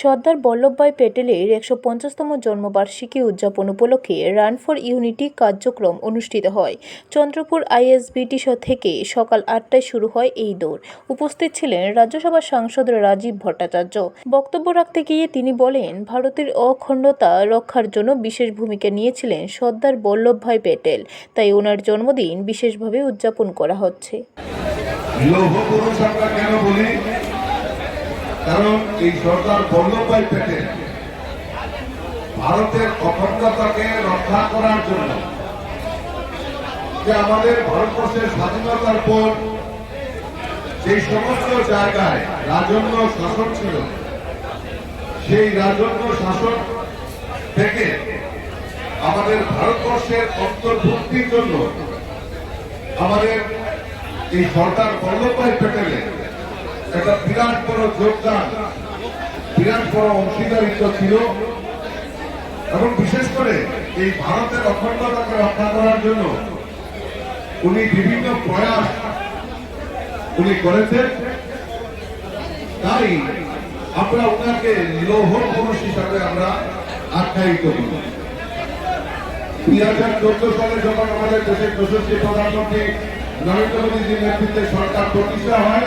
সর্দার বল্লভভাই প্যাটেলের একশো পঞ্চাশতম জন্মবার্ষিকী উদযাপন উপলক্ষে রান ফর ইউনিটি কার্যক্রম অনুষ্ঠিত হয়। চন্দ্রপুর আইএসবিটি থেকে সকাল আটটায় শুরু হয় এই দৌড়। উপস্থিত ছিলেন রাজ্যসভার সাংসদ রাজীব ভট্টাচার্য। বক্তব্য রাখতে গিয়ে তিনি বলেন, ভারতের অখণ্ডতা রক্ষার জন্য বিশেষ ভূমিকা নিয়েছিলেন সর্দার বল্লভভাই প্যাটেল। তাই ওনার জন্মদিন বিশেষভাবে উদযাপন করা হচ্ছে। কারণ এই সরকার বল্লভভাই প্যাটেল ভারতের অখণ্ডতাকে রক্ষা করার জন্য যে আমাদের ভারতবর্ষের স্বাধীনতার পর সেই সমস্ত জায়গায় রাজন্য শাসন ছিল, সেই রাজন্য শাসন থেকে আমাদের ভারতবর্ষের অন্তর্ভুক্তির জন্য আমাদের এই সরকার বল্লভভাই প্যাটেলের একটা বিরাট বড় যোগদান, বিরাট বড় অংশীদারিত্ব ছিল। এবং বিশেষ করে এই ভারতের অখণ্ডতাকে রক্ষা করার জন্য উনি বিভিন্ন প্রয়াস উনি করেছেন। তাই আমরা ওনাকে লৌহ পুরুষ হিসাবে আমরা আখ্যায়িত করি। দুই হাজার চোদ্দ সালে যখন আমাদের দেশের যশস্বী প্রধানমন্ত্রী নরেন্দ্র মোদীজির নেতৃত্বে সরকার প্রতিষ্ঠা হয়